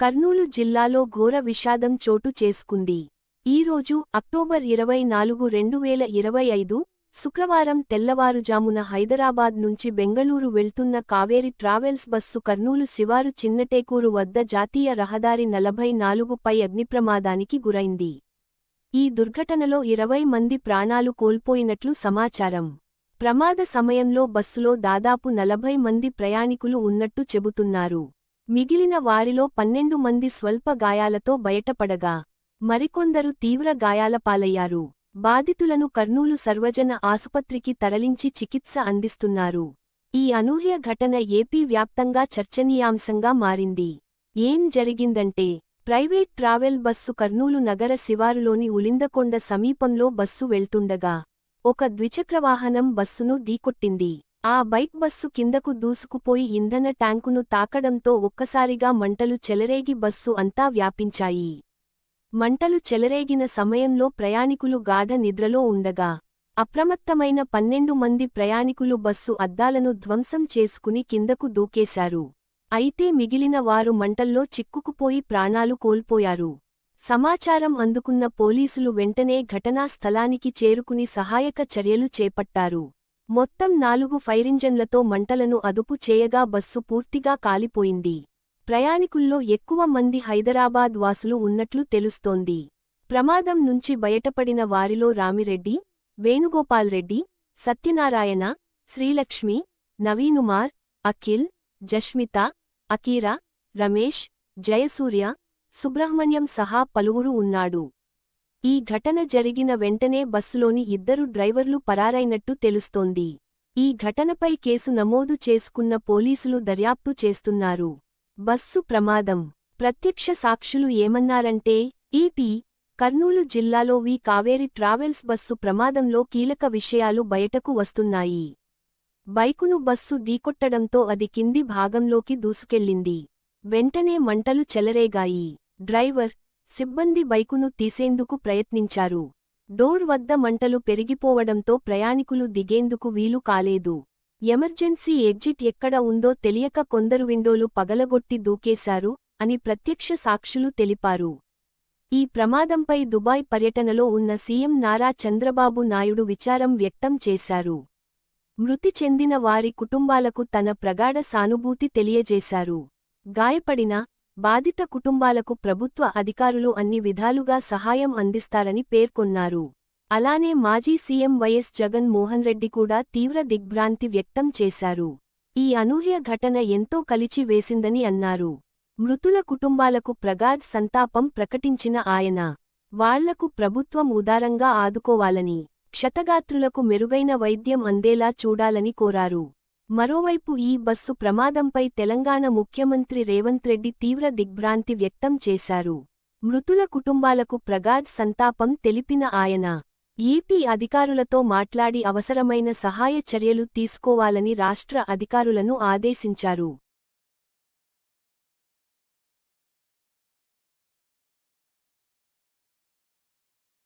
కర్నూలు జిల్లాలో ఘోర విషాదం చోటు చేసుకుంది. ఈరోజు అక్టోబర్ ఇరవై నాలుగు రెండు వేల ఇరవై ఐదు శుక్రవారం తెల్లవారుజామున హైదరాబాద్ నుంచి బెంగళూరు వెళ్తున్న కావేరి ట్రావెల్స్ బస్సు కర్నూలు శివారు చిన్నటేకూరు వద్ద జాతీయ రహదారి నలభై నాలుగుపై అగ్నిప్రమాదానికి గురైంది. ఈ దుర్ఘటనలో ఇరవై మంది ప్రాణాలు కోల్పోయినట్లు సమాచారం. ప్రమాద సమయంలో బస్సులో దాదాపు నలభై మంది ప్రయాణికులు ఉన్నట్టు చెబుతున్నారు. మిగిలిన వారిలో పన్నెండు మంది స్వల్ప గాయాలతో బయటపడగా మరికొందరు తీవ్ర గాయాల పాలయ్యారు. బాధితులను కర్నూలు సర్వజన ఆసుపత్రికి తరలించి చికిత్స అందిస్తున్నారు. ఈ అనూహ్య ఘటన ఏపీ వ్యాప్తంగా చర్చనీయాంశంగా మారింది. ఏం జరిగిందంటే ప్రైవేట్ ట్రావెల్ బస్సు కర్నూలు నగర శివారులోని ఉలిందకొండ సమీపంలో బస్సు వెళ్తుండగా ఒక ద్విచక్రవాహనం బస్సును ఢీకొట్టింది. ఆ బైక్ బస్సు కిందకు దూసుకుపోయి ఇంధన ట్యాంకును తాకడంతో ఒక్కసారిగా మంటలు చెలరేగి బస్సు అంతా వ్యాపించాయి. మంటలు చెలరేగిన సమయంలో ప్రయాణికులు గాఢ నిద్రలో ఉండగా అప్రమత్తమైన పన్నెండు మంది ప్రయాణికులు బస్సు అద్దాలను ధ్వంసం చేసుకుని కిందకు దూకేశారు. అయితే మిగిలిన వారు మంటల్లో చిక్కుకుపోయి ప్రాణాలు కోల్పోయారు. సమాచారం అందుకున్న పోలీసులు వెంటనే ఘటనా స్థలానికి చేరుకుని సహాయక చర్యలు చేపట్టారు. మొత్తం నాలుగు ఫైరింజన్లతో మంటలను అదుపు చేయగా బస్సు పూర్తిగా కాలిపోయింది. ప్రయాణికుల్లో ఎక్కువ మంది హైదరాబాద్ వాసులు ఉన్నట్లు తెలుస్తోంది. ప్రమాదం నుంచి బయటపడిన వారిలో రామిరెడ్డి వేణుగోపాల్ రెడ్డి సత్యనారాయణ శ్రీలక్ష్మి నవీనుమార్ అఖిల్ జష్మిత అకీరా రమేష్ జయసూర్య సుబ్రహ్మణ్యం సహా పలువురు ఉన్నాడు. ఈ ఘటన జరిగిన వెంటనే బస్సులోని ఇద్దరు డ్రైవర్లు పరారైనట్టు తెలుస్తోంది. ఈ ఘటనపై కేసు నమోదు చేసుకున్న పోలీసులు దర్యాప్తు చేస్తున్నారు. బస్సు ప్రమాదం. ప్రత్యక్ష సాక్షులు ఏమన్నారంటే ఈపీ కర్నూలు జిల్లాలో వి కావేరి ట్రావెల్స్ బస్సు ప్రమాదంలో కీలక విషయాలు బయటకు వస్తున్నాయి. బైకును బస్సు ఢీకొట్టడంతో అది కింది భాగంలోకి దూసుకెళ్ళింది వెంటనే మంటలు చెలరేగాయి. డ్రైవర్ సిబ్బంది బైకును తీసేందుకు ప్రయత్నించారు. డోర్ వద్ద మంటలు పెరిగిపోవడంతో ప్రయాణికులు దిగేందుకు వీలు కాలేదు. ఎమర్జెన్సీ ఎగ్జిట్ ఎక్కడ ఉందో తెలియక కొందరు విండోలు పగలగొట్టి దూకేశారు అని ప్రత్యక్ష సాక్షులు తెలిపారు. ఈ ప్రమాదంపై దుబాయ్ పర్యటనలో ఉన్న సీఎం నారా చంద్రబాబు నాయుడు విచారం వ్యక్తం చేశారు. మృతి చెందిన వారి కుటుంబాలకు తన ప్రగాఢ సానుభూతి తెలియజేశారు. గాయపడిన బాధిత కుటుంబాలకు ప్రభుత్వ అధికారులు అన్ని విధాలుగా సహాయం అందిస్తారని పేర్కొన్నారు. అలానే మాజీ సీఎం వైఎస్ జగన్ మోహన్ రెడ్డి కూడా తీవ్ర దిగ్భ్రాంతి వ్యక్తం చేశారు. ఈ అనూహ్య ఘటన ఎంతో కలిచి వేసిందని అన్నారు. మృతుల కుటుంబాలకు ప్రగాఢ్ సంతాపం ప్రకటించిన ఆయన వాళ్ళకు ప్రభుత్వం ఉదారంగా ఆదుకోవాలని క్షతగాత్రులకు మెరుగైన వైద్యం అందేలా చూడాలని కోరారు. మరోవైపు ఈ బస్సు ప్రమాదంపై తెలంగాణ ముఖ్యమంత్రి రేవంత్ రెడ్డి తీవ్ర దిగ్భ్రాంతి వ్యక్తం చేశారు. మృతుల కుటుంబాలకు ప్రగాఢ్ సంతాపం తెలిపిన ఆయన ఏపీ అధికారులతో మాట్లాడి అవసరమైన సహాయ చర్యలు తీసుకోవాలని రాష్ట్ర అధికారులను ఆదేశించారు.